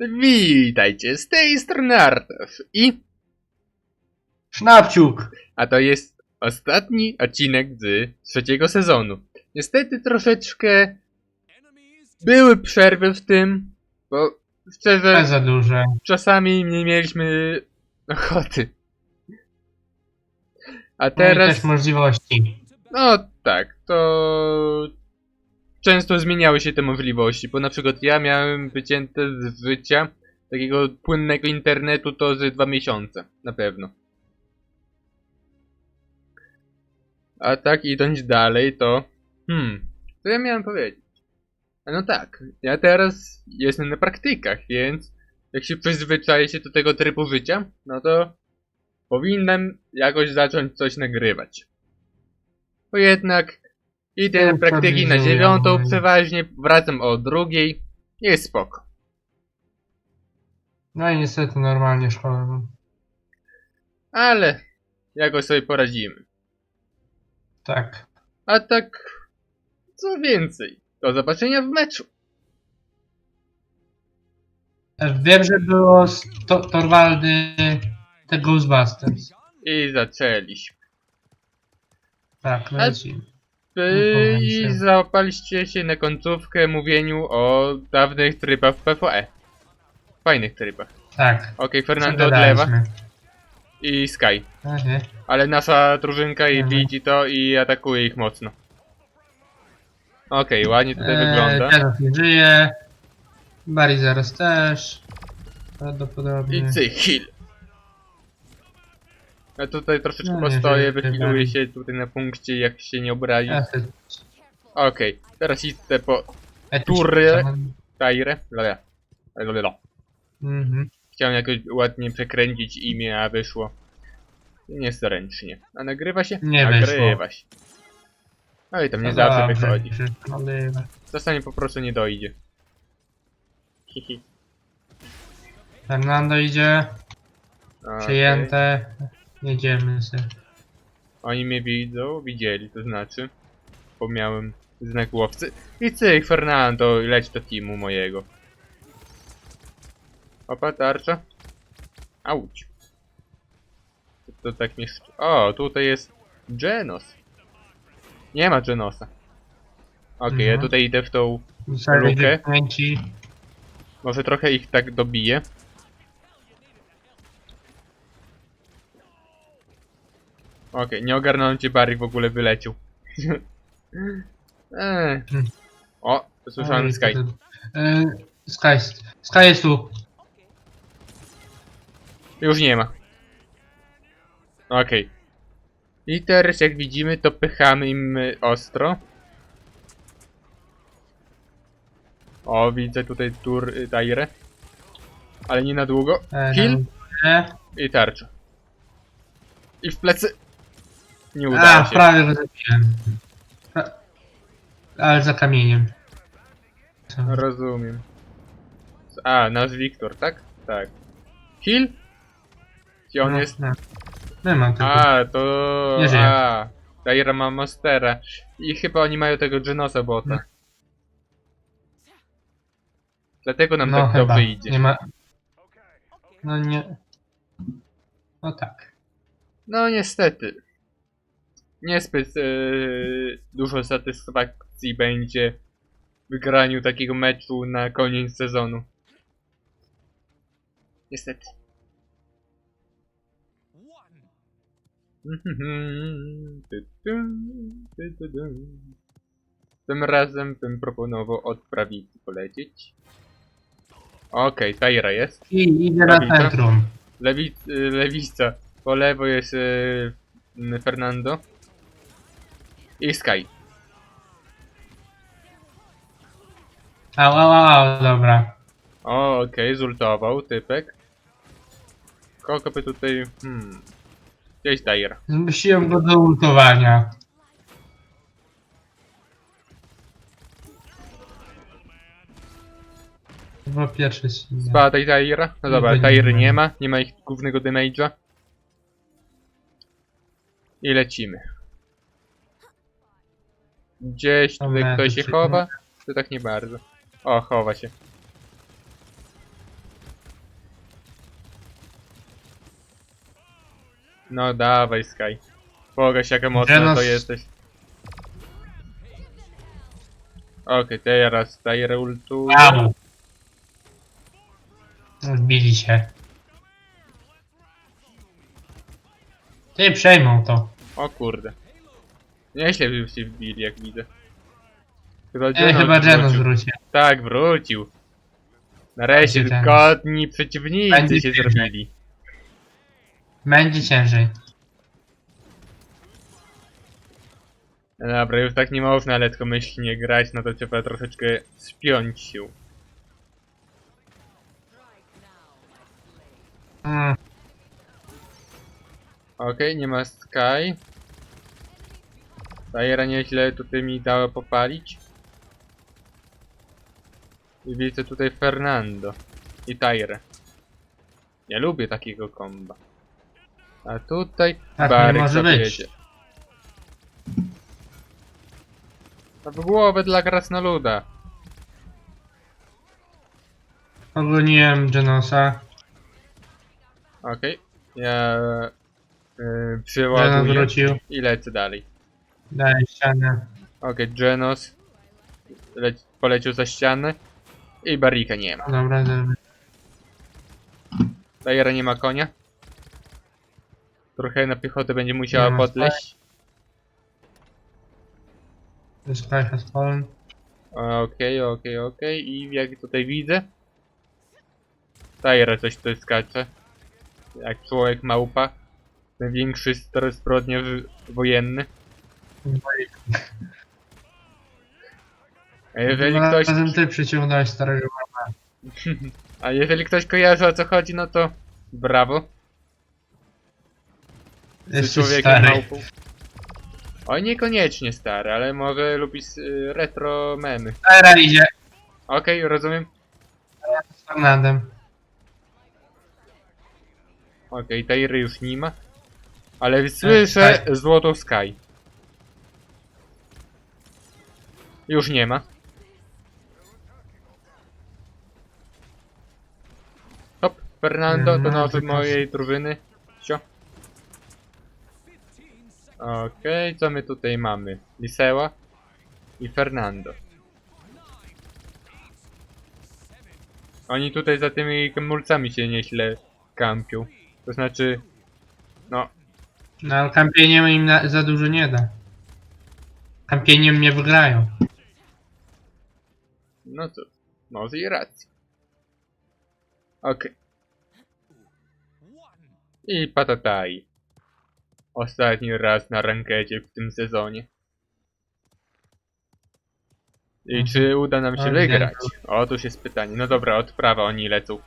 Witajcie, z tej strony Artof i... Sznapciuk! A to jest ostatni odcinek z trzeciego sezonu. Niestety troszeczkę były przerwy w tym, bo Nie szczerze za duże. czasami nie mieliśmy ochoty. A No i teraz... też możliwości. No tak, to często zmieniały się te możliwości, bo na przykład ja miałem wycięte z życia takiego płynnego internetu to z dwa miesiące, na pewno. A tak idąc dalej to... Hmm, co ja miałem powiedzieć? A no tak, ja teraz jestem na praktykach, więc jak się przyzwyczaję się do tego trybu życia, no to powinienem jakoś zacząć coś nagrywać. Bo jednak idę na No, praktyki na dziewiątą no przeważnie, wracam o drugiej. Jest spoko. No i niestety normalnie szkołę mam. Ale jakoś sobie poradzimy. Tak. A tak, co więcej, do zobaczenia w meczu. Wiem, że było z to Torwaldy The Ghostbusters. I zaczęliśmy. Tak, lecimy. Powiem I się. załapaliście się na końcówkę mówieniu o dawnych trybach w PvE. Fajnych trybach. Tak. Okej, Fernando od lewa Przegadaliśmy. i Sky. Aha. Ale nasza drużynka i Mhm. widzi to i atakuje ich mocno. Okej, ładnie tutaj Eee, wygląda. Teraz nie żyje. Barry zaraz też. Prawdopodobnie. I cyk, heal. Ja tutaj troszeczkę No, nie postoję, chyba. się tutaj na punkcie, jak się nie obrazi. Ja Okej, teraz idę po ja tu- Tury. Tairę. Lala. Lala. Mhm. Chciałem jakoś ładnie przekręcić imię, a wyszło niezręcznie. A nagrywa się? Nie nagrywa wyszło. się. No i tam nie No zawsze dobrze, wychodzi. Czasami po prostu nie dojdzie. Hihi. Fernando idzie. Okej. Przyjęte. Jedziemy sobie. Oni mnie widzą, widzieli, to znaczy. Bo miałem znak łowcy. I cyk, Fernando, leć do teamu mojego. Opa, tarcza. Auć. To, to tak szczy- O, tutaj jest Genos. Nie ma Genosa. Okej, ja Mhm. tutaj idę w tą... Lukę. Może trochę ich tak dobiję. Okej, nie ogarnąłem gdzie Barry w ogóle wyleciał. eee. O, słyszałem Sky. to- E, Sky, Sky jest tu. Już nie ma. Okej. I teraz jak widzimy to pychamy im y, ostro. O, widzę tutaj tur y, Tairę. Ale nie na długo. E, Kill E, i tarcza. I w plecy. Nie A, udało się. prawie go zabiłem. Pra- Ale za kamieniem. Co? Rozumiem. A, nasz Wiktor, tak? Tak. Kill? Gdzie on No, jest? no. Nie mam tego. A, to... Nie żyje. A, Taira ma Monstera. I chyba oni mają tego Genosa bota. No. Dlatego nam no tak chyba. dobrze idzie. Nie ma. No nie. No tak. No niestety. Niezbyt e, dużo satysfakcji będzie w wygraniu takiego meczu na koniec sezonu. Niestety. Tym razem bym proponował od prawicy polecieć. Okej, Taira jest. I idę na centrum. Lewi, lewica. Po lewo jest y, Fernando. I Sky. Au, au, au, dobra. O, okej, zultował typek. Kogo by tutaj... Hmm... Gdzieś Taira. Zmusiłem go do ultowania. Chyba pierwszy silny. Spadaj Taira. No dobra, Tairy nie nie ma. Nie ma ich głównego damage'a. I lecimy. Gdzieś no, tutaj no, ktoś no, się chowa? To tak nie bardzo. O, chowa się. No dawaj Sky. Pokaż jaka mocna to jesteś. Okej, teraz daję ultu. Au! Zbili się. Ty przejmą to. O kurde. Nieźle by się wbili jak widzę. Chyba E, Genos chyba Genos wrócił. wrócił. Tak, wrócił. Nareszcie Będzie zgodni przeciwnicy Będzie się ciężej. zrobili. Będzie ciężej. No dobra, już tak nie można lekkomyślnie grać, no to trzeba troszeczkę spiąć się. Mm, Okej, nie ma Sky. Tajera nieźle tutaj mi dało popalić. I widzę tutaj Fernando. I Tyre. Nie lubię takiego komba. A tutaj Tak nie Barek może być. jedzie. A w głowę dla krasnoluda. Ogoniłem Genosa. Okej. Ja yy, Genos przyładuję wrócił. i lecę dalej. Daję ścianę. Okej, Genos le poleciał za ścianę i Barika nie ma. Dobra, dobra. Tajera nie ma konia. Trochę na piechotę będzie musiała Nie ma podleść. The sky has fallen. Okej, okej, okej. I jak tutaj widzę, Tajera coś tutaj skacze. Jak człowiek małpa. Największy star- zbrodniarz wojenny. A jeżeli Dwa ktoś Razem ty przyciągnąłeś starego. A jeżeli ktoś kojarzy o co chodzi, no to brawo. Z Jesteś człowiekiem stary. małpą. Oj, niekoniecznie stary, ale może lubi y, retro memy. Tyra idzie Okej, rozumiem. z Fernandem. Okej, Tairy już nie ma. Ale słyszę tak. złotą Sky. Już nie ma. Hop, Fernando, to ma, nowy mojej drużyny. Sio. Okej, co my tutaj mamy? Liseła i Fernando. Oni tutaj za tymi kamulcami się nieźle kampią. To znaczy, no, No kampieniem im za dużo nie da. Kampieniem nie wygrają. No cóż, może i racja. Okej. I patataj. Ostatni raz na rankecie w tym sezonie. I Mhm. czy uda nam się wygrać? dziękuję. Otóż jest pytanie. No dobra, odprawa oni lecą.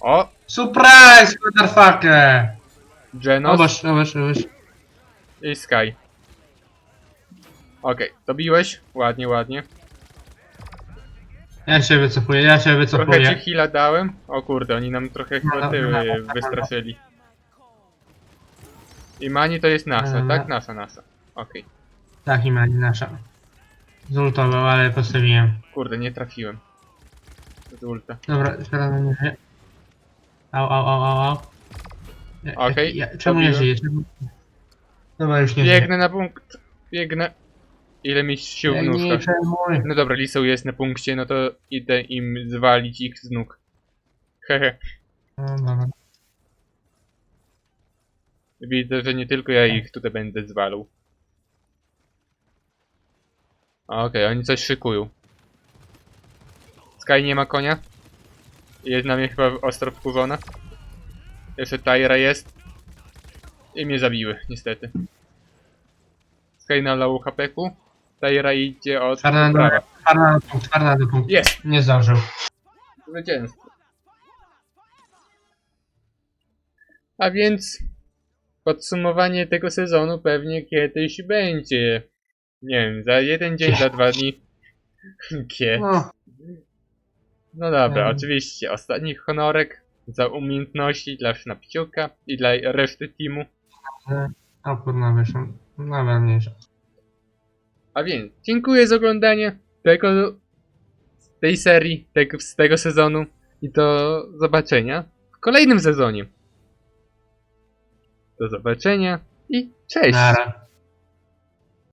O! Surprise, motherfucker! Genos Oboż, oboż, oboż. i Sky. Okej, dobiłeś? Ładnie, ładnie. Ja się wycofuję, ja się Trochę ci wycofuję. heala dałem. O kurde, oni nam trochę chyba no, tyły no, no, no. wystraszyli. I Mani to jest nasza, No, tak? no. Nasza, nasza. Okej. Tak, imani nasza. Zultował, ale postawiłem. Kurde, nie trafiłem. Z ulta. Dobra, teraz nie żyje. Au, au, au, au, au. Ja- Okej, ja- Czemu nie dobiłem. żyje? Czemu... Dobra, już nie żyje. Biegnę na punkt. Biegnę. Ile mi sił w nóżkach. No dobra, Lisą jest na punkcie, no to idę im zwalić ich z nóg. Hehe. No, dobra. Widzę, że nie tylko ja ich tutaj będę zwalał. Okej, oni coś szykują. Sky nie ma konia. Jest na mnie chyba ostro wkurzona. Jeszcze Tyra jest. I mnie zabiły, niestety. Sky na low HP-ku. Tyra idzie od Fernando, prawa. Fernando punkt, Fernando punkt. Jest! Nie zdążył. Zwycięstwo. A więc podsumowanie tego sezonu pewnie kiedyś będzie. Nie wiem, za jeden dzień, za dwa dni. Kie. No, No dobra, Mm. oczywiście. Ostatni honorek za umiejętności dla Sznapciuka i dla reszty teamu. o kurna wyszło. Dobra, mniejsza. A więc dziękuję za oglądanie tego, tej serii, tego, z tego sezonu i do zobaczenia w kolejnym sezonie. Do zobaczenia i cześć! Nara.